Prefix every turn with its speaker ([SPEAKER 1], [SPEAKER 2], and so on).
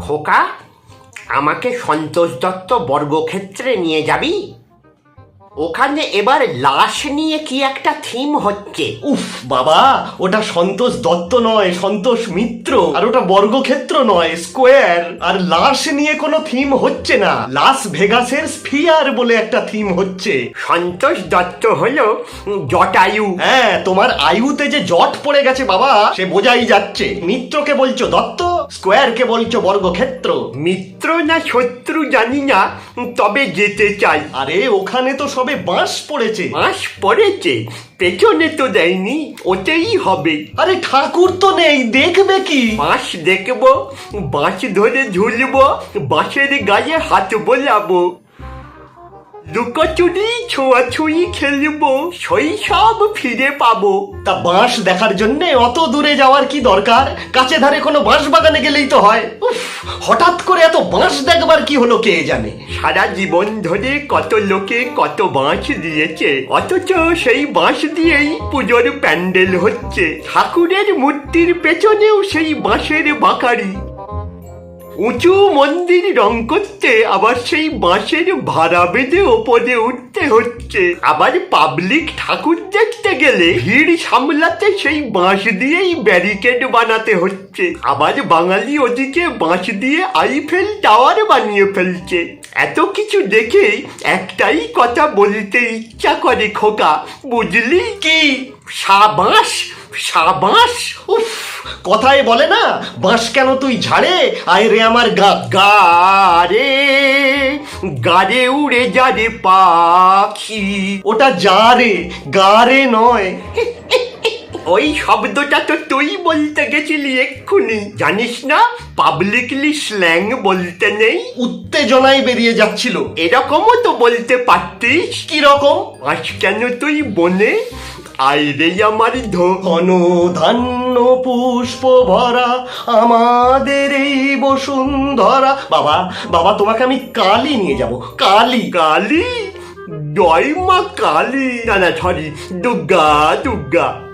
[SPEAKER 1] খোকা আমাকে সন্তোষ দত্ত বর্গক্ষেত্রে নিয়ে যাবি? ওখানে এবার লাশ নিয়ে কি একটা থিম হচ্ছে?
[SPEAKER 2] উফ বাবা ওটা সন্তোষ দত্ত নয় সন্তোষ মিত্র। আর ওটা বর্গক্ষেত্র নয় স্কোয়ার। আর লাশ নিয়ে কোনো থিম হচ্ছে না। লাস ভেগাসের স্ফিয়ার বলে একটা থিম হচ্ছে।
[SPEAKER 1] সন্তোষ দত্ত হলো জটায়ু
[SPEAKER 2] হ্যাঁ তোমার আয়ুতে যে জট পড়ে গেছে বাবা সে বোঝাই যাচ্ছে। মিত্রকে বলছো দত্ত? স্কোয়ারকে বলছো বর্গক্ষেত্র?
[SPEAKER 1] মিত্র না শত্রু জানি না তবে যেতে চাই।
[SPEAKER 2] আরে ওখানে তো সবে বাঁশ পড়েছে।
[SPEAKER 1] মাস পড়েছে পেছনে তো দেয়নি ওতেই হবে।
[SPEAKER 2] আরে ঠাকুর তো নেই দেখবে কি?
[SPEAKER 1] বাঁশ দেখব বাঁশ ধরে ঝুলবো বাঁশের গায়ে হাত বোলাবো। লুকোচুরি ছোঁয়াছুঁই খেলব শৈশব ফিরে পাবো।
[SPEAKER 2] তা বাঁশ দেখার জন্য অত দূরে যাওয়ার কি দরকার? কাছে ধারে কোনো বাঁশ বাগানে গেলেই তো হয়। উফ, হঠাৎ করে এত বাঁশ দেখবার কি হলো কে জানে?
[SPEAKER 1] সারা জীবন ধরে কত লোকে কত বাঁশ দিয়েছে অথচ সেই বাঁশ দিয়েই পুজোর প্যান্ডেল হচ্ছে। ঠাকুরের মূর্তির পেছনেও সেই বাঁশের বাঁকারি। উঁচু মন্দির রং করতে আবার সেই বাঁশের ভাড়া বেঁধে ওপরে উঠতে হচ্ছে। আবার পাবলিক ঠাকুর দেখতে গেলে ভিড় সামলাতে সেই বাঁশ দিয়েই ব্যারিকেড বানাতে হচ্ছে। আবার বাঙালি ওদিকে বাঁশ দিয়ে আইফেল টাওয়ার বানিয়ে ফেলছে। এত কিছু দেখেই একটাই কথা বলতে ইচ্ছা করে খোকা, বুঝলি কি? সাবাস সাবাস,
[SPEAKER 2] উফ! কথায় বলে না, বাঁশ কেন তুই ঝাড়ে? আয় রে আমার গা
[SPEAKER 1] গারে গারে উড়ে যা রে পাখি।
[SPEAKER 2] ওটা যা রে, গা রে নয়।
[SPEAKER 1] ওই শব্দটা তো তুই বলতে গেছিলি এক্ষুনি। জানিস না পাবলিকলি স্ল্যাং বলতে নেই।
[SPEAKER 2] উত্তেজনায় বেরিয়ে যাচ্ছিল।
[SPEAKER 1] এরকমও তো বলতে পারতিস।
[SPEAKER 2] কি রকম
[SPEAKER 1] আজ কেন তুই বনে? আইরে আমার ধো
[SPEAKER 2] ঘন ধান্য পুষ্প ভরা আমাদের এই বসুন্ধরা। বাবা বাবা, তোমাকে আমি কালি নিয়ে যাব। কালি
[SPEAKER 1] কালি? জয় মা কালী। না না সরি দুর্গা দুর্গা।